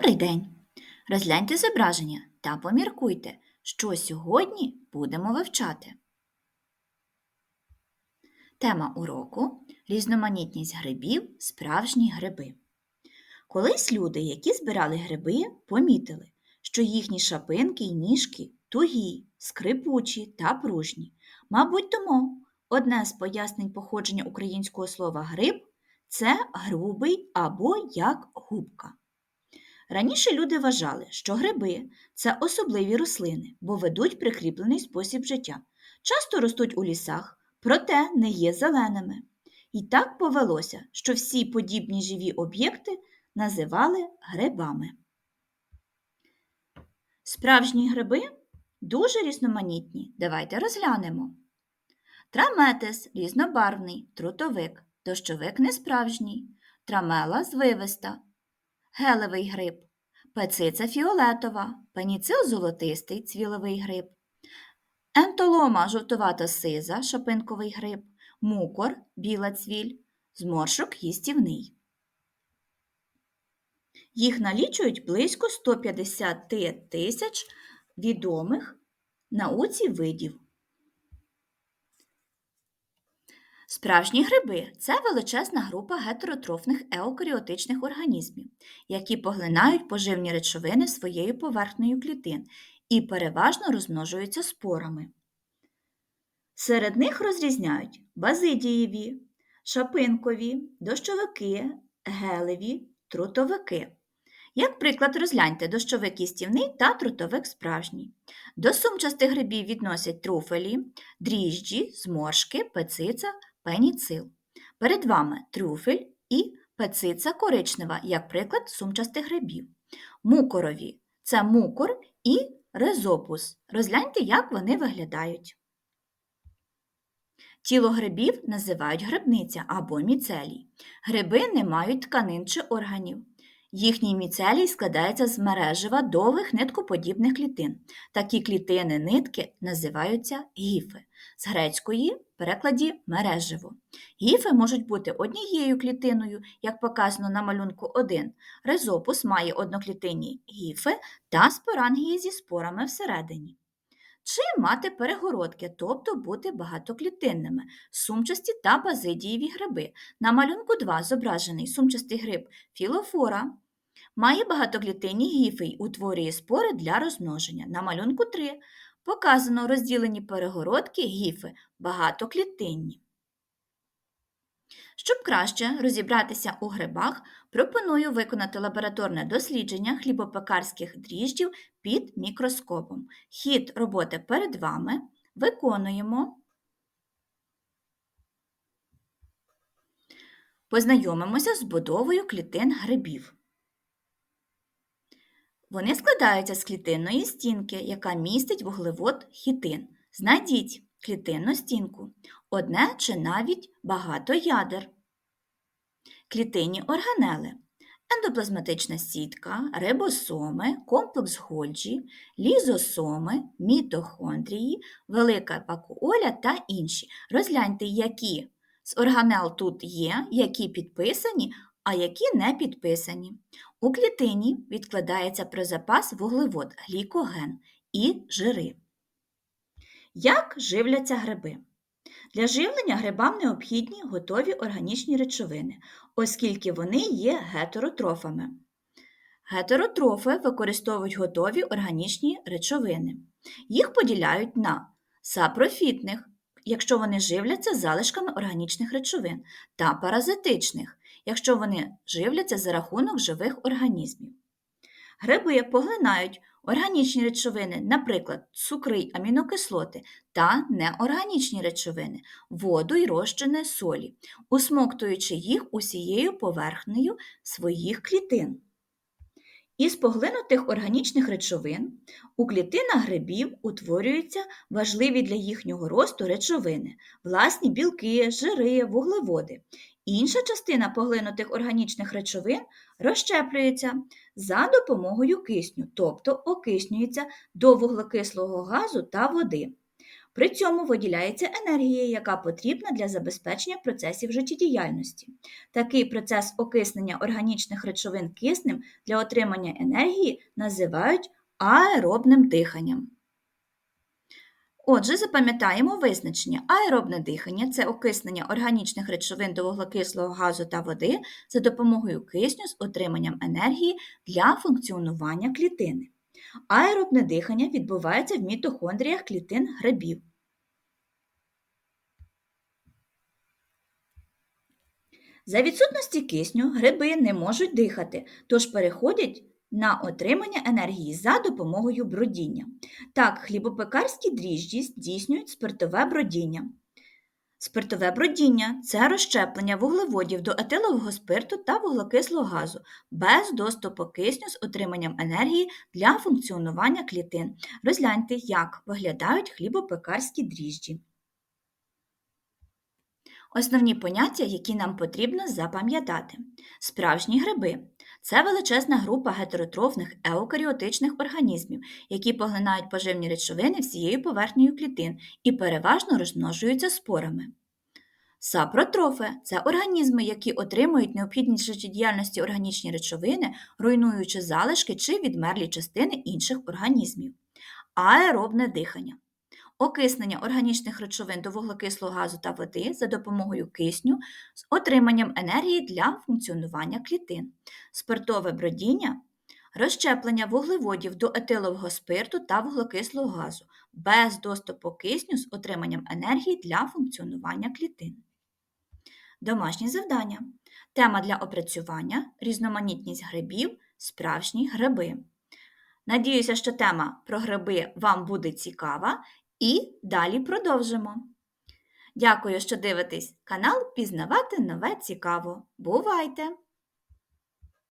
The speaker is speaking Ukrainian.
Добрий день! Розгляньте зображення та поміркуйте, що сьогодні будемо вивчати. Тема уроку різноманітність грибів, справжні гриби. Колись люди, які збирали гриби, помітили, що їхні шапинки й ніжки тугі, скрипучі та пружні. Мабуть, тому одне з пояснень походження українського слова гриб це грубий або як губка. Раніше люди вважали, що гриби це особливі рослини, бо ведуть прикріплений спосіб життя. Часто ростуть у лісах, проте не є зеленими. І так повелося, що всі подібні живі об'єкти називали грибами. Справжні гриби дуже різноманітні. Давайте розглянемо. Траметис різнобарвний, трутовик, дощовик несправжній, трамела звивиста, гелевий гриб, пециця фіолетова, пеніцил золотистий цвіловий гриб, ентолома жовтувато сиза шапинковий гриб, мукор біла цвіль, зморшок їстівний. Їх налічують близько 150 тисяч відомих науці видів. Справжні гриби це величезна група гетеротрофних еукаріотичних організмів, які поглинають поживні речовини своєю поверхнею клітин і переважно розмножуються спорами. Серед них розрізняють базидієві, шапинкові, дощовики, гелеві, трутовики. Як приклад, розгляньте дощовик їстівний та трутовик справжній. До сумчастих грибів відносять труфелі, дріжджі, зморшки, пециця, пеніцил. Перед вами трюфель і пециця коричнева, як приклад сумчастих грибів. Мукорові це мукор і резопус. Розгляньте, як вони виглядають. Тіло грибів називають грибниця або міцелій. Гриби не мають тканин чи органів. Їхній міцелій складається з мережева довгих ниткоподібних клітин. Такі клітини нитки називаються гіфи. З грецької в перекладі мережево. Гіфи можуть бути однією клітиною, як показано на малюнку 1. Резопус має одноклітинні гіфи та спорангії зі спорами всередині. Чи мати перегородки, тобто бути багатоклітинними, сумчасті та базидієві гриби. На малюнку 2 зображений сумчастий гриб філофора. Має багатоклітинні гіфи й утворює спори для розмноження. На малюнку 3 показано розділені перегородки гіфи багатоклітинні. Щоб краще розібратися у грибах, пропоную виконати лабораторне дослідження хлібопекарських дріжджів під мікроскопом. Хід роботи перед вами виконуємо. Познайомимося з будовою клітин грибів. Вони складаються з клітинної стінки, яка містить вуглевод хітин. Знайдіть клітинну стінку, одне чи навіть багато ядер. Клітинні органели, ендоплазматична сітка, рибосоми, комплекс Гольджі, лізосоми, мітохондрії, велика вакуоля та інші. Розгляньте, які з органел тут є, які підписані, а які не підписані. У клітині відкладається про запас вуглевод, глікоген і жири. Як живляться гриби? Для живлення грибам необхідні готові органічні речовини, оскільки вони є гетеротрофами. Гетеротрофи використовують готові органічні речовини. Їх поділяють на сапрофітних, якщо вони живляться залишками органічних речовин, та паразитичних, якщо вони живляться за рахунок живих організмів. Гриби поглинають органічні речовини, наприклад, цукри й амінокислоти, та неорганічні речовини, воду й розчини солі, усмоктуючи їх усією поверхнею своїх клітин. Із поглинутих органічних речовин у клітинах грибів утворюються важливі для їхнього росту речовини, власні білки, жири, вуглеводи. Інша частина поглинутих органічних речовин розщеплюється за допомогою кисню, тобто окиснюється до вуглекислого газу та води. При цьому виділяється енергія, яка потрібна для забезпечення процесів життєдіяльності. Такий процес окиснення органічних речовин киснем для отримання енергії називають аеробним диханням. Отже, запам'ятаємо визначення. Аеробне дихання це окиснення органічних речовин до вуглекислого газу та води за допомогою кисню з отриманням енергії для функціонування клітини. Аеробне дихання відбувається в мітохондріях клітин грибів. За відсутності кисню гриби не можуть дихати, тож переходять на отримання енергії за допомогою бродіння. Так, хлібопекарські дріжджі здійснюють спиртове бродіння. Спиртове бродіння це розщеплення вуглеводів до етилового спирту та вуглекислого газу без доступу кисню з отриманням енергії для функціонування клітин. Розгляньте, як виглядають хлібопекарські дріжджі. Основні поняття, які нам потрібно запам'ятати. Справжні гриби це величезна група гетеротрофних еукаріотичних організмів, які поглинають поживні речовини всією поверхнею клітин і переважно розмножуються спорами. Сапротрофи це організми, які отримують необхідні життєдіяльності органічні речовини, руйнуючи залишки чи відмерлі частини інших організмів. Аеробне дихання окиснення органічних речовин до вуглекислого газу та води за допомогою кисню з отриманням енергії для функціонування клітин, спиртове бродіння, розщеплення вуглеводів до етилового спирту та вуглекислого газу без доступу кисню з отриманням енергії для функціонування клітин. Домашні завдання. Тема для опрацювання різноманітність грибів, справжні гриби. Надіюся, що тема про гриби вам буде цікава, і далі продовжимо. Дякую, що дивитесь канал Пізнавати нове цікаво. Бувайте!